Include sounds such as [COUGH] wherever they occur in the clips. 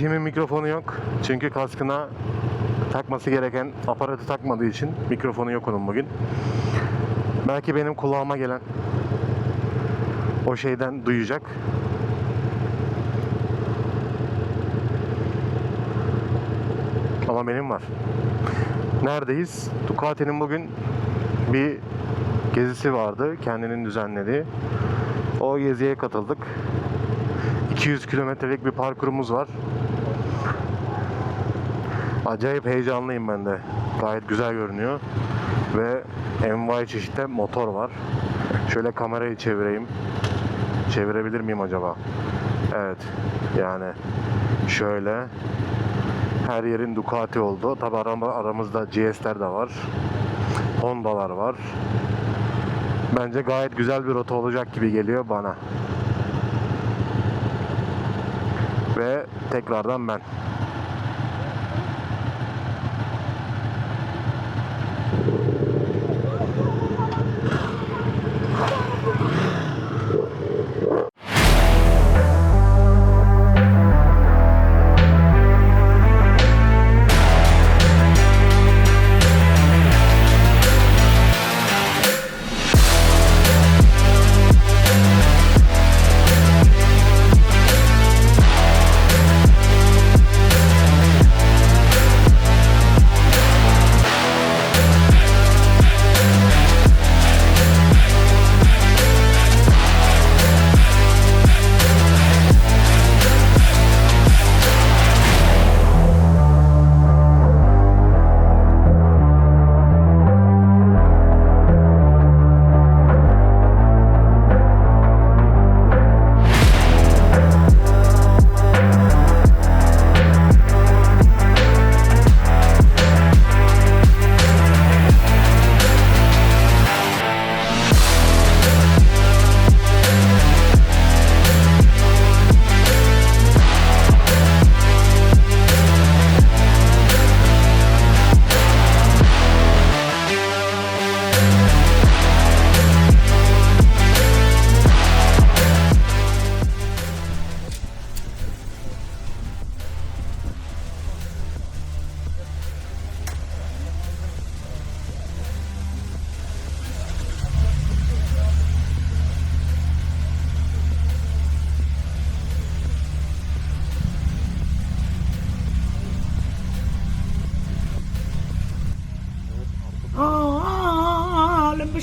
Eşimin mikrofonu yok. Çünkü kaskına takması gereken aparatı takmadığı için mikrofonu yok onun bugün. Belki benim kulağıma gelen o şeyden duyacak. Ama benim var. Neredeyiz? Ducati'nin bugün bir gezisi vardı. Kendinin düzenlediği. O geziye katıldık. 200 kilometrelik bir parkurumuz var. Acayip heyecanlıyım ben de. Gayet güzel görünüyor. Ve envai çeşitte motor var. Şöyle kamerayı çevireyim. Çevirebilir miyim acaba? Evet. Yani şöyle her yerin Ducati oldu. Tabi aramızda GS'ler de var. Honda'lar var. Bence gayet güzel bir rota olacak gibi geliyor bana. Ve tekrardan ben.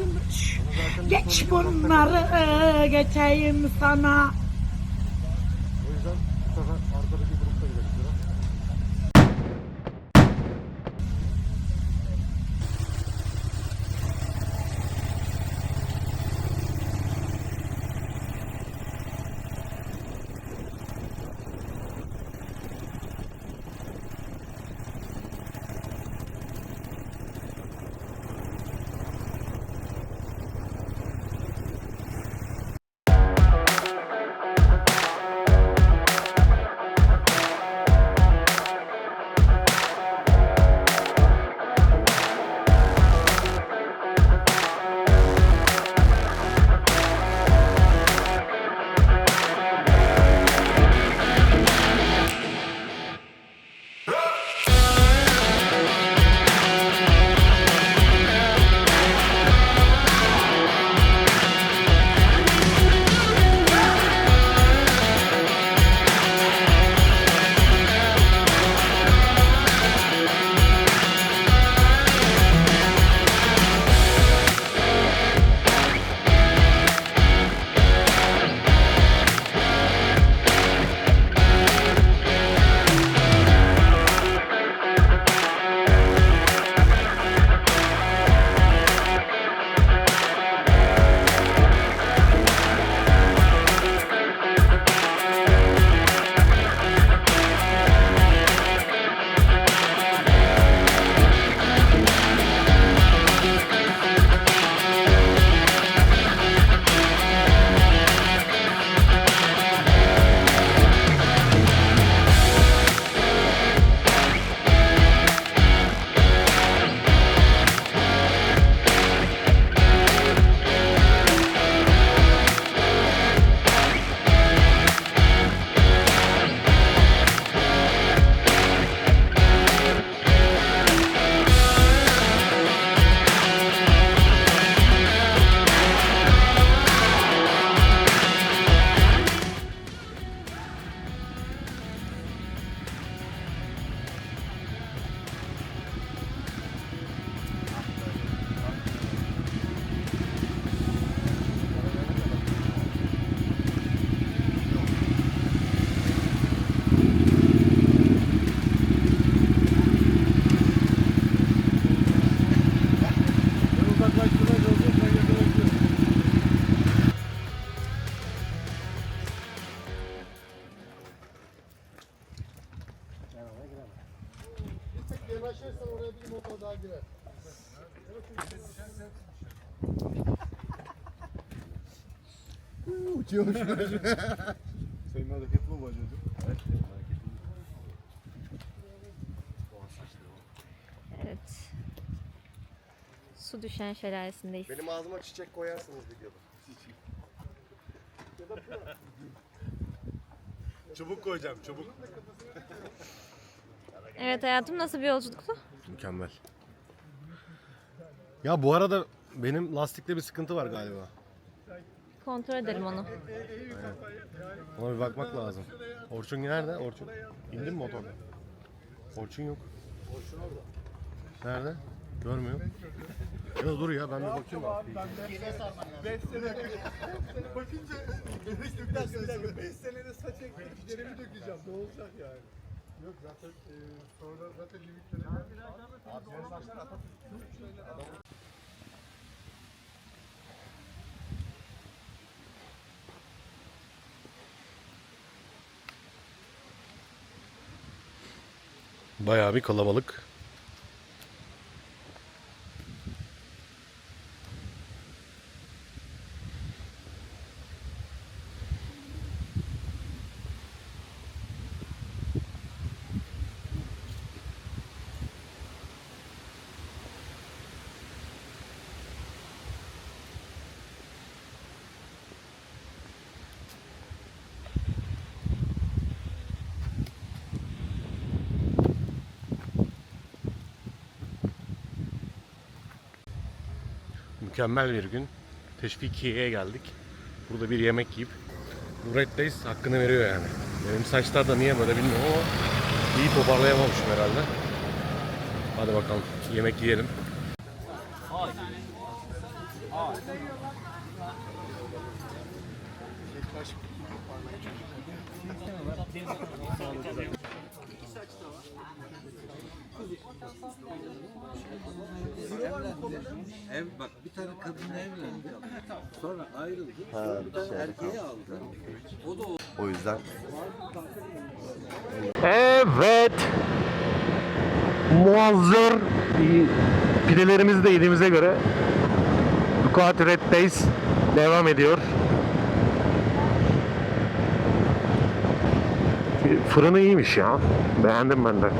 Lümbüş. Geç bunları geçeyim sana. Daha girer. Uçuyormuş. Senin. Evet. Su düşen şelalesindeyiz. Benim ağzıma çiçek koyarsınız videoda. Çubuk koyacağım, çubuk. Evet hayatım nasıl bir yolculuktu? Mükemmel. Ya bu arada benim lastikte bir sıkıntı var galiba. Kontrol edelim onu. Ona bir bakmak lazım. Orçun nerede? Orçun. İndin mi motordan? Orçun yok. Orçun orada. Nerede? Görmüyorum. Ya dur ya ben bir bakayım. Bakınca bir dakika bir dakika 5 senede saç ekmek giderimi dökeceğim. Ne olacak yani? Yok zaten e, sonra zaten limitleri. Abi senin saçlar Atatürk. Bayağı bir kalabalık. Mükemmel bir gün. Teşvikiye'ye geldik. Burada bir yemek yiyip Red Days hakkını veriyor yani. Benim saçlar da niye böyle bilmiyorum ama iyi toparlayamamışım herhalde. Hadi bakalım yemek yiyelim. Ev bak bir tane kadınla evlendi. Sonra ayrıldı. Sonra bir tane erkeği aldı. O da o. O yüzden Evet. Muazzır pidelerimizi de yediğimize göre Ducati Red Days devam ediyor. Fırını iyiymiş ya. Beğendim ben de.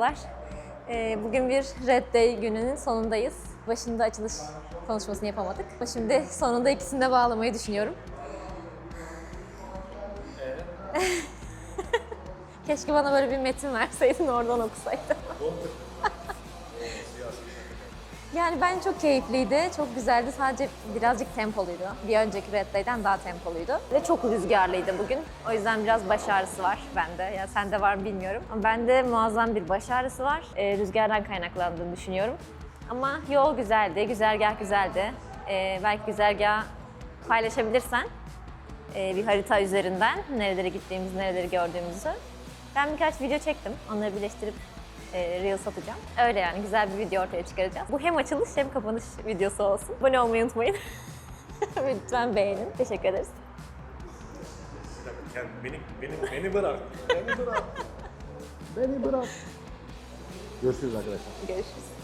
Merhabalar. Ee, bugün bir Red Day gününün sonundayız. Başında açılış konuşmasını yapamadık. Ama şimdi sonunda ikisini de bağlamayı düşünüyorum. [LAUGHS] Keşke bana böyle bir metin verseydin oradan okusaydım. Yani ben çok keyifliydi, çok güzeldi. Sadece birazcık tempoluydu. Bir önceki Red Day'den daha tempoluydu. Ve çok rüzgarlıydı bugün. O yüzden biraz baş ağrısı var bende. Ya sende var mı bilmiyorum. Ama bende muazzam bir baş ağrısı var. Ee, rüzgardan kaynaklandığını düşünüyorum. Ama yol güzeldi, güzergah güzeldi. Ee, belki güzergah paylaşabilirsen e, bir harita üzerinden nerelere gittiğimizi, nereleri gördüğümüzü. Ben birkaç video çektim. Onları birleştirip e, Reel satacağım. Öyle yani güzel bir video ortaya çıkaracağız. Bu hem açılış hem kapanış videosu olsun. Abone olmayı unutmayın. Ve [LAUGHS] Lütfen beğenin. Teşekkür ederiz. beni, beni, beni bırak. Beni bırak. Beni bırak. Görüşürüz arkadaşlar. Görüşürüz.